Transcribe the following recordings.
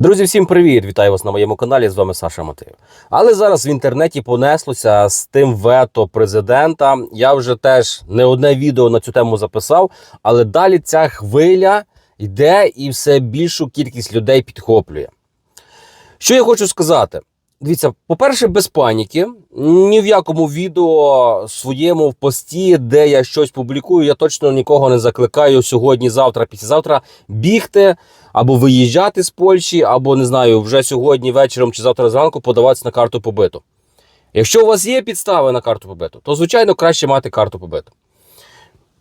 Друзі, всім привіт! Вітаю вас на моєму каналі. З вами Саша Матив. Але зараз в інтернеті понеслося з тим вето президента. Я вже теж не одне відео на цю тему записав, але далі ця хвиля йде і все більшу кількість людей підхоплює. Що я хочу сказати? Дивіться, по-перше, без паніки. Ні в якому відео своєму в пості, де я щось публікую, я точно нікого не закликаю сьогодні, завтра, післязавтра бігти або виїжджати з Польщі, або не знаю, вже сьогодні вечором чи завтра зранку подаватися на карту побиту. Якщо у вас є підстави на карту побиту, то звичайно краще мати карту побиту.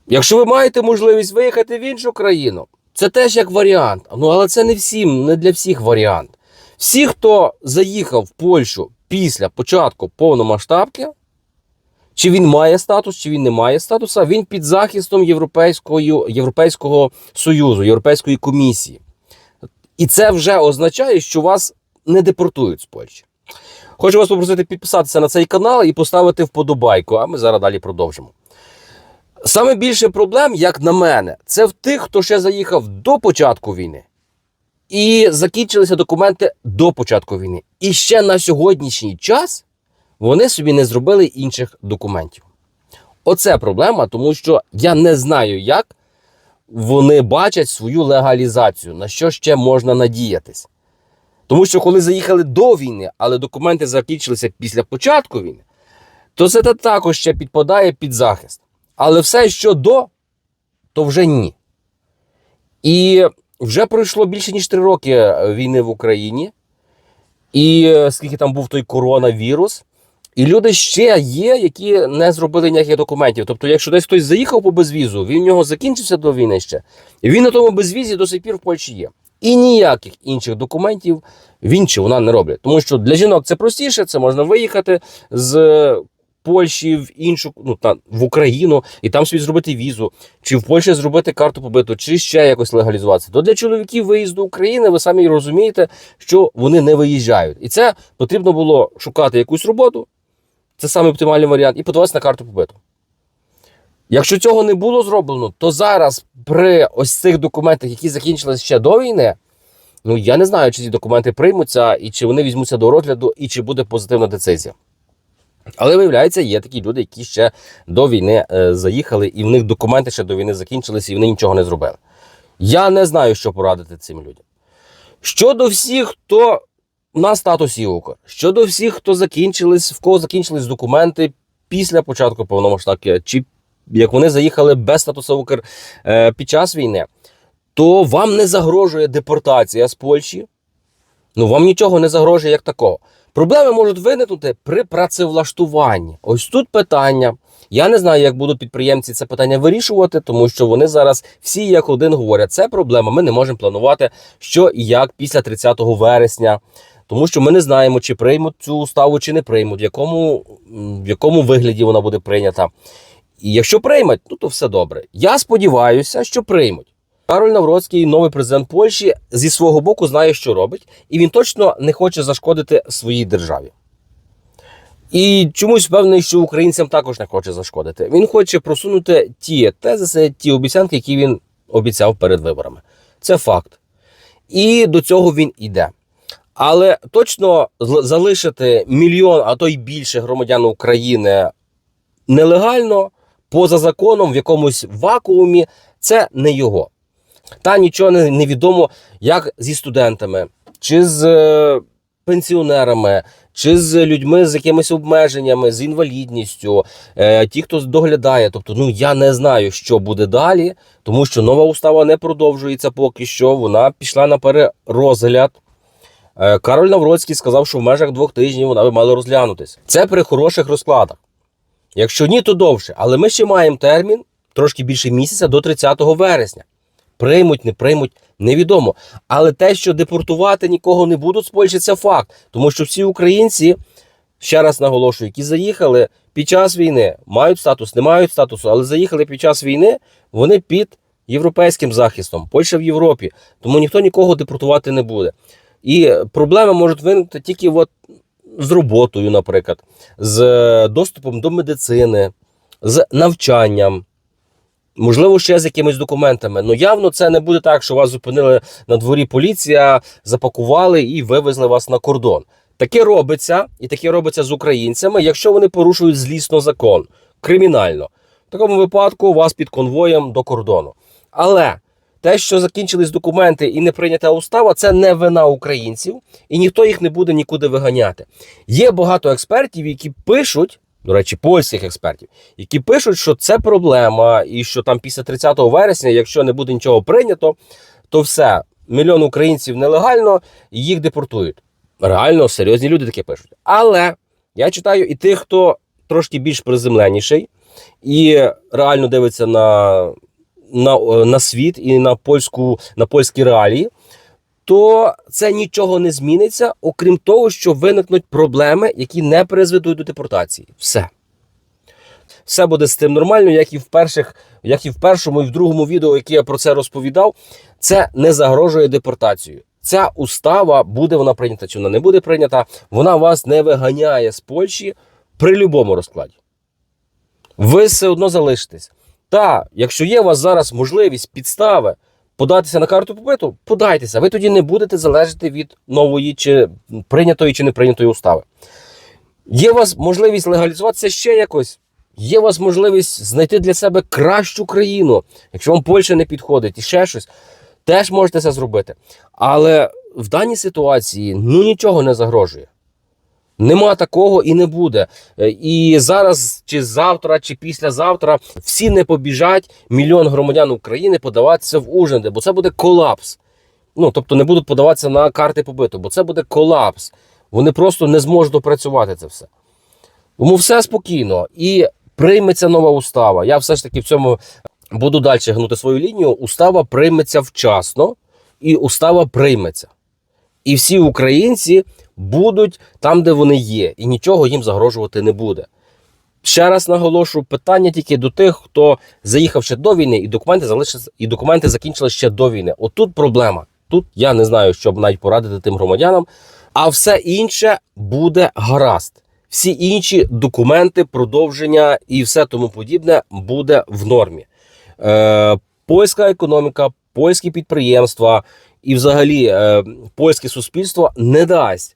Якщо ви маєте можливість виїхати в іншу країну, це теж як варіант. Ну але це не всім, не для всіх варіант. Всі, хто заїхав в Польщу після початку повномасштабки, чи він має статус, чи він не має статуса, він під захистом Європейської, Європейського Союзу, Європейської комісії. І це вже означає, що вас не депортують з Польщі. Хочу вас попросити підписатися на цей канал і поставити вподобайку, а ми зараз далі продовжимо. Саме більше проблем, як на мене, це в тих, хто ще заїхав до початку війни. І закінчилися документи до початку війни. І ще на сьогоднішній час вони собі не зробили інших документів. Оце проблема, тому що я не знаю, як вони бачать свою легалізацію, на що ще можна надіятись. Тому що коли заїхали до війни, але документи закінчилися після початку війни, то це також ще підпадає під захист. Але все, що до, то вже ні. І вже пройшло більше ніж три роки війни в Україні, і е, скільки там був той коронавірус, і люди ще є, які не зробили ніяких документів. Тобто, якщо десь хтось заїхав по безвізу, він в нього закінчився до війни ще, і він на тому безвізі до сих пір в Польщі є. І ніяких інших документів він чи вона не роблять. Тому що для жінок це простіше, це можна виїхати з Польщі в іншу, ну та в Україну, і там собі зробити візу, чи в Польщі зробити карту побиту, чи ще якось легалізуватися. То для чоловіків виїзду України ви самі розумієте, що вони не виїжджають. І це потрібно було шукати якусь роботу. Це саме оптимальний варіант, і подаватися на карту побиту. Якщо цього не було зроблено, то зараз при ось цих документах, які закінчилися ще до війни, ну я не знаю, чи ці документи приймуться, і чи вони візьмуться до розгляду, і чи буде позитивна децизія. Але виявляється, є такі люди, які ще до війни е, заїхали, і в них документи ще до війни закінчилися, і вони нічого не зробили. Я не знаю, що порадити цим людям. Щодо всіх, хто на статусі УКР, щодо всіх, хто закінчились, в кого закінчились документи після початку повномасштабки, чи як вони заїхали без статусу УКР е, під час війни, то вам не загрожує депортація з Польщі. Ну, вам нічого не загрожує як такого. Проблеми можуть виникнути при працевлаштуванні. Ось тут питання. Я не знаю, як будуть підприємці це питання вирішувати, тому що вони зараз всі як один говорять, це проблема. Ми не можемо планувати, що і як після 30 вересня. Тому що ми не знаємо, чи приймуть цю уставу, чи не приймуть, в якому, в якому вигляді вона буде прийнята. І якщо приймуть, ну то все добре. Я сподіваюся, що приймуть. Кароль Навроцький, новий президент Польщі, зі свого боку знає, що робить, і він точно не хоче зашкодити своїй державі. І чомусь впевнений, що українцям також не хоче зашкодити. Він хоче просунути ті тезиси, ті обіцянки, які він обіцяв перед виборами. Це факт. І до цього він іде. Але точно залишити мільйон, а то й більше громадян України нелегально, поза законом, в якомусь вакуумі, це не його. Та нічого не, не відомо, як зі студентами, чи з е, пенсіонерами, чи з людьми з якимись обмеженнями, з інвалідністю, е, ті, хто доглядає. Тобто, ну я не знаю, що буде далі, тому що нова устава не продовжується поки що. Вона пішла на перерозгляд. Е, Кароль Навроцький сказав, що в межах двох тижнів вона би мала розглянутися. Це при хороших розкладах. Якщо ні, то довше. Але ми ще маємо термін трошки більше місяця до 30 вересня. Приймуть, не приймуть, невідомо. Але те, що депортувати нікого не будуть з Польщі, це факт. Тому що всі українці, ще раз наголошую, які заїхали під час війни, мають статус, не мають статусу, але заїхали під час війни, вони під європейським захистом. Польща в Європі. Тому ніхто нікого депортувати не буде. І проблеми можуть виникнути тільки от з роботою, наприклад, з доступом до медицини, з навчанням. Можливо, ще з якимись документами. Ну явно це не буде так, що вас зупинили на дворі поліція, запакували і вивезли вас на кордон. Таке робиться, і таке робиться з українцями, якщо вони порушують злісно закон, кримінально. В такому випадку вас під конвоєм до кордону. Але те, що закінчились документи і не прийнята устава, це не вина українців, і ніхто їх не буде нікуди виганяти. Є багато експертів, які пишуть, до речі, польських експертів, які пишуть, що це проблема, і що там після 30 вересня, якщо не буде нічого прийнято, то все, мільйон українців нелегально, їх депортують. Реально серйозні люди таке пишуть. Але я читаю і тих, хто трошки більш приземленіший і реально дивиться на, на, на світ і на польську, на польські реалії. То це нічого не зміниться, окрім того, що виникнуть проблеми, які не призведуть до депортації. Все. Все буде з тим нормально, як і в перших, як і в першому і в другому відео, яке я про це розповідав. Це не загрожує депортацією. Ця устава буде вона прийнята чи вона не буде прийнята, вона вас не виганяє з Польщі при будь-якому розкладі. Ви все одно залишитесь. Та, якщо є у вас зараз можливість підстави податися на карту побиту, подайтеся. Ви тоді не будете залежати від нової чи прийнятої чи не прийнятої устави. Є у вас можливість легалізуватися ще якось. Є у вас можливість знайти для себе кращу країну, якщо вам Польща не підходить і ще щось, теж можете це зробити. Але в даній ситуації ну нічого не загрожує. Нема такого і не буде. Е, І зараз, чи завтра, чи післязавтра всі не побіжать мільйон громадян України подаватися в Ужинди, бо це буде колапс. Ну, тобто не будуть подаватися на карти побиту, бо це буде колапс. Вони просто не зможуть допрацювати це все. Тому все спокійно. І прийметься нова устава. Я все ж таки в цьому буду далі гнути свою лінію. Устава прийметься вчасно, і устава прийметься. І всі українці будуть там, де вони є, і нічого їм загрожувати не буде. Ще раз наголошую, питання тільки до тих, хто заїхав ще до війни, і документи залишилися, і документи закінчили ще до війни. Отут проблема. Тут я не знаю, що б навіть порадити тим громадянам, а все інше буде гаразд. Всі інші документи, продовження і все тому подібне буде в нормі. Е, польська економіка, польські підприємства і, взагалі, е, польське суспільство не дасть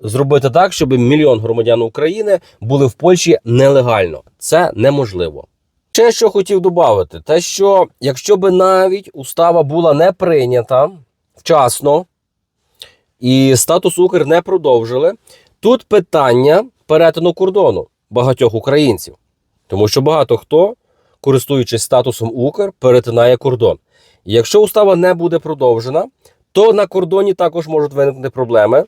зробити так, щоб мільйон громадян України були в Польщі нелегально. Це неможливо. Ще що хотів додати, те, що якщо би навіть устава була не прийнята вчасно і статус Укр не продовжили, тут питання перетину кордону багатьох українців, тому що багато хто, користуючись статусом Укр, перетинає кордон. І якщо устава не буде продовжена, то на кордоні також можуть виникнути проблеми.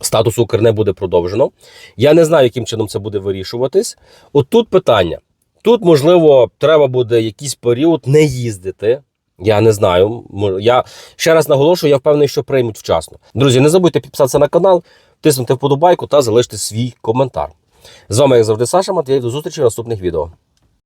Статус Укр не буде продовжено. Я не знаю, яким чином це буде вирішуватись. От тут питання. Тут, можливо, треба буде якийсь період не їздити. Я не знаю. Я ще раз наголошую, я впевнений, що приймуть вчасно. Друзі, не забудьте підписатися на канал, тиснути вподобайку та залишити свій коментар. З вами, як завжди, Саша Матвій. До зустрічі в наступних відео.